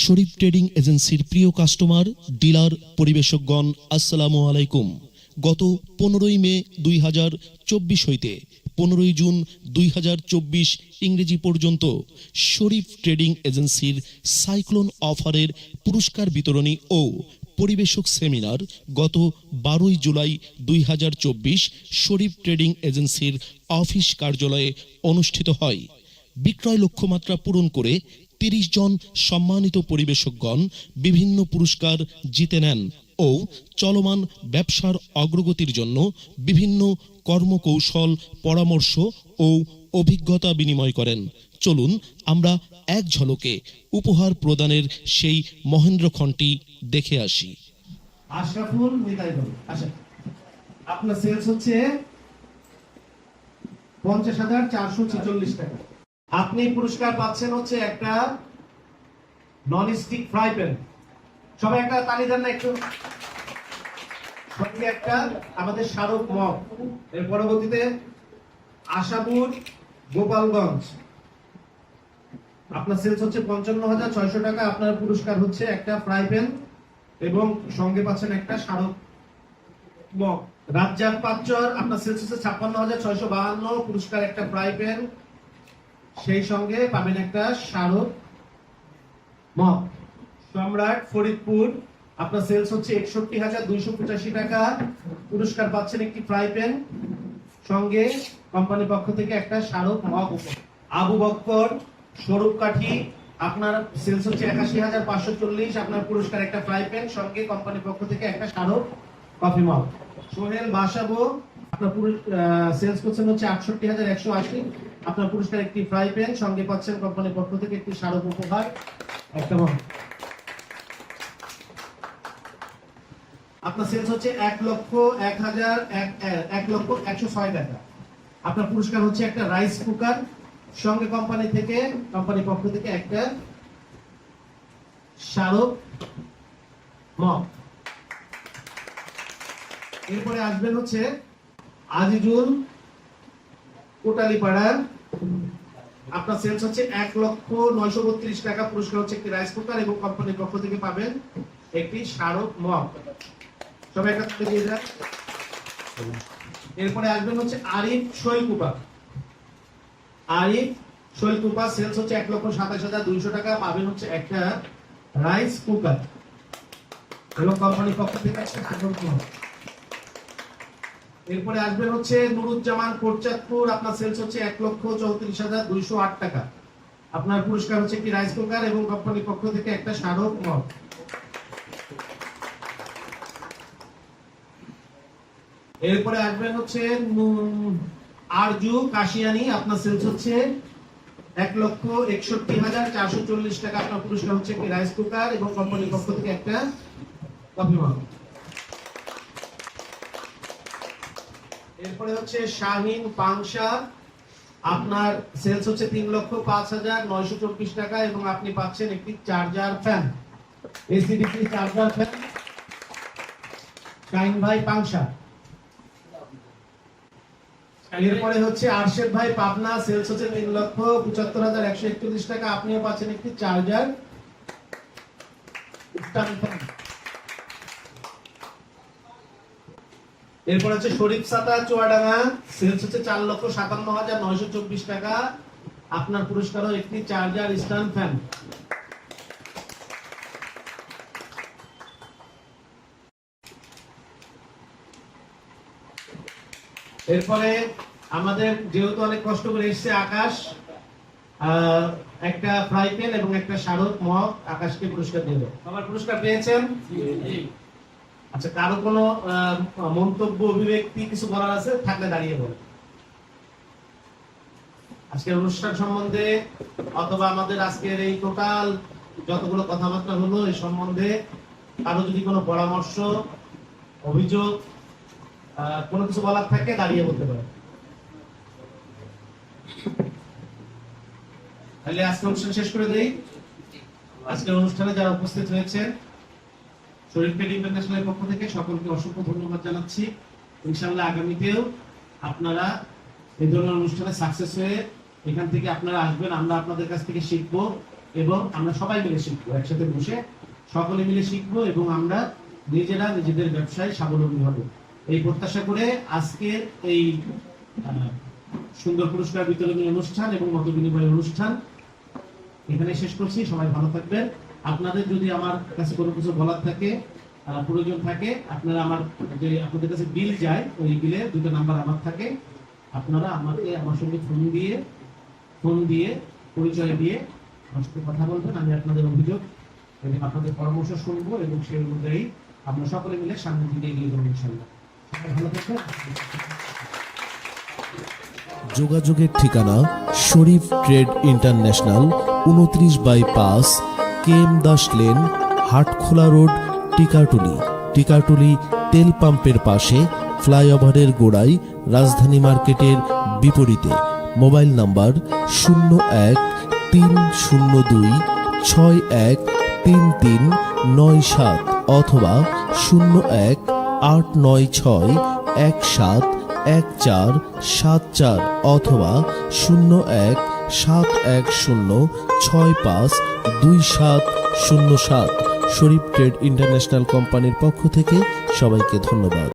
শরীফ trading এজেন্সির প্রিয় customer, dealer, পরিবেশকগণ, আসসালামু আলাইকুম। গত পনেরোই মে দুই হাজার চব্বিশ হইতে পনেরোই জুন দুই হাজার চব্বিশ ইংরেজি পর্যন্ত শরীফ ট্রেডিং এজেন্সির সাইক্লোন অফারের পুরস্কার বিতরণী ও পরিবেশক সেমিনার গত বারোই জুলাই দুই হাজার চব্বিশ শরীফ ট্রেডিং এজেন্সির অফিস কার্যালয়ে অনুষ্ঠিত হয়। বিক্রয় লক্ষ্যমাত্রা পূরণ করে তিরিশ জন সম্মানিত পরিবেশকগণ বিভিন্ন পুরস্কার জিতে নেন ও চলমান ব্যবসার অগ্রগতির জন্য বিভিন্ন কর্মকৌশল, পরামর্শ ও অভিজ্ঞতা বিনিময় করেন। চলুন আমরা এক ঝলকে উপহার প্রদানের সেই মহেন্দ্রক্ষণটি দেখে আসি। আশরাফুল আচ্ছা আপনার সেলস হচ্ছে পঞ্চাশ হাজার চারশো ছেচল্লিশ টাকা। আপনি পুরস্কার পাচ্ছেন হচ্ছে একটা নন স্টিক ফ্রাই প্যান সবাই একটা তালি দেন না একটু। সঙ্গে একটা আমাদের স্মারক মগ। এর পরবর্তীতে আশাপুর গোপালগঞ্জ। আপনার সেলস হচ্ছে পঞ্চান্ন হাজার ছয়শো টাকা। আপনার পুরস্কার হচ্ছে একটা ফ্রাই প্যান এবং সঙ্গে পাচ্ছেন একটা স্মারক মগ। রাজ্জাক পাচ্চর, আপনার সেলস হচ্ছে ছাপ্পান্ন হাজার ছয়শো বাহান্ন। পুরস্কার একটা ফ্রাই প্যান সেই সঙ্গে পাবেন একটা স্মারক মগ। সম্রাট ফরিদপুর, আপনার সেলস হচ্ছে একষট্টি হাজার দুইশো পঁচাশি টাকা। পুরস্কার পাচ্ছেন একটি ফ্রাই প্যান সঙ্গে কোম্পানির পক্ষ থেকে একটা স্মারক মগ আবু বক্কর স্বরূপ কাঠি, আপনার সেলস হচ্ছে একাশি হাজার পাঁচশো চল্লিশ। আপনার পুরস্কার একটা ফ্রাই প্যান সঙ্গে কোম্পানির পক্ষ থেকে একটা স্মারক কফি মগ সোহেল বাসাবো, আপনার সেলস করছেন হচ্ছে আটষট্টি হাজার একশো আশি। আপনার পুরস্কার একটি ফ্রাই প্যান সঙ্গে পাচ্ছেন কোম্পানির পক্ষ থেকে একটি স্মারক উপহার। আপনার সেলস হচ্ছে এক লক্ষ, এক হাজার, এক লক্ষ, একশো ছয় টাকা। আপনার পুরস্কার হচ্ছে একটা রাইস কুকার সঙ্গে কোম্পানি থেকে পক্ষ থেকে একটা স্মারক মগ। এরপরে আসবেন হচ্ছে আজিজুল কোটালিপাড়ার আপনার সেলস হচ্ছে এক লক্ষ নয়শো বত্রিশ টাকা। পুরস্কার হচ্ছে একটি রাইস কুকার এবং কোম্পানির পক্ষ থেকে পাবেন একটি স্মারক মগ। সবাই একটা দিয়ে যান এরপরে আসবেন হচ্ছে আরিফ শৈলকুপা। আরিফ শৈলকুপা সেলস হচ্ছে এক লক্ষ সাতাশ হাজার দুইশো টাকা। পাবেন হচ্ছে একটা রাইস কুকার এবং কোম্পানির পক্ষ থেকে একটা স্মারক মগ। এরপরে আসবেন হচ্ছে নুরুজ্জামান কোটচাঁদপুর। আপনার সেলস হচ্ছে এক লক্ষ চৌত্রিশ হাজার দুইশো আট টাকা। আপনার পুরস্কার হচ্ছে একটি রাইস কুকার এবং কোম্পানির পক্ষ থেকে একটা স্মারক মগ এরপরে আসবেন হচ্ছে আরজু কাশিয়ানি। আপনার সেলস হচ্ছে এক লক্ষ একষট্টি হাজার চারশো চল্লিশ টাকা। আপনার পুরস্কার হচ্ছে একটি রাইস কুকার এবং কোম্পানির পক্ষ থেকে একটা কফি মগ এরপরে হচ্ছে শাহিন পাংশা আপনার সেলস হচ্ছে তিন লক্ষ পাঁচ হাজার নয়শো চব্বিশ টাকা এবং আপনি পাচ্ছেন একটি charger fan AC DC charger fan Shahin ভাই পাংশা এরপরে হচ্ছে আরশেদ ভাই পাবনা সেলস হচ্ছে তিন লক্ষ পঁচাত্তর হাজার একশো একচল্লিশ টাকা। আপনিও পাচ্ছেন একটি চার্জার স্ট্যান্ড ফ্যান এরপর হচ্ছে শরীফ সাতা, চুয়াডাঙ্গা সেলস হচ্ছে চার লক্ষ সাতান্ন হাজার নয়শো চব্বিশ টাকা। আপনার পুরস্কারও একটি চার্জার স্ট্যান্ড ফ্যান এরপরে আমাদের যেহেতু অনেক কষ্ট করে এসছে আকাশ একটা ফ্রাই এবং একটা স্মারক মগ আকাশকে পুরস্কার দিল সবার পুরস্কার পেয়েছেন? আচ্ছা কারও কোনো মন্তব্য, অভিব্যক্তি কিছু বলার আছে? থাকলে দাঁড়িয়ে বল আজকের অনুষ্ঠান সম্বন্ধে অথবা আমাদের আজকের এই টোটাল যতগুলো কথাবার্তা হলো, এই সম্বন্ধে কারও যদি কোনো পরামর্শ, অভিযোগ কোনো কিছু বলার থাকে, দাঁড়িয়ে বলতে পারে তাহলে আজকে অনুষ্ঠান শেষ করে দেই। আজকের অনুষ্ঠানে যারা উপস্থিত হয়েছে শরীফ পেড ইন্টারন্যাশনালের পক্ষ থেকে সকলকে অসংখ্য ধন্যবাদ জানাচ্ছি। ইনশাআল্লাহ আগামীতেও আপনারা এই ধরনের অনুষ্ঠানে সাকসেস হয়ে এখান থেকে আপনারা আসবেন, আমরা আপনাদের কাছ থেকে শিখব এবং আমরা সবাই মিলে শিখব, একসাথে বসে সকলে মিলে শিখব এবং আমরা নিজেরা নিজেদের ব্যবসায় স্বাবলম্বী হব। এই প্রত্যাশা করে আজকের এই সুন্দর পুরস্কার বিতরণী অনুষ্ঠান এবং মত বিনিময় অনুষ্ঠান এখানে শেষ করছি। সবাই ভালো থাকবেন। আপনাদের যদি আমার কাছে কোনো কিছু বলার থাকে প্রয়োজন থাকে, আপনারা আমার যে আপনাদের কাছে বিল যায়, ওই বিলে দুটো নাম্বার আমার থাকে। আপনারা আমাকে আমার সঙ্গে ফোন দিয়ে ফোন দিয়ে, পরিচয় দিয়ে আমার সাথে কথা বলবেন, আমি আপনাদের অভিযোগ এবং আপনাদের পরামর্শ শুনব এবং সেই অনুযায়ী আমরা সকলে মিলে সামনের দিকে এগিয়ে যাব ইনশাল্লাহ ভালো থাকবেন। যোগাযোগের ঠিকানা শরীফ ট্রেড ইন্টারন্যাশনাল, উনত্রিশ বাই পাঁচ K M Das lane, Hatkhola road Tikatuli Tikatuli তেল পাম্পের পাশে, ফ্লাইওভারের গোড়ায়, রাজধানী মার্কেটের বিপরীতে। মোবাইল নাম্বার শূন্য এক তিন শূন্য দুই ছয় এক তিন তিন নয় সাত অথবা শূন্য এক আট নয় ছয় এক সাত এক চার সাত চার অথবা শূন্য এক সাত এক শূন্য ছয় পাঁচ দুই সাত শূন্য সাত শরীফ ট্রেড ইন্টারন্যাশনাল কোম্পানির পক্ষ থেকে সবাইকে ধন্যবাদ।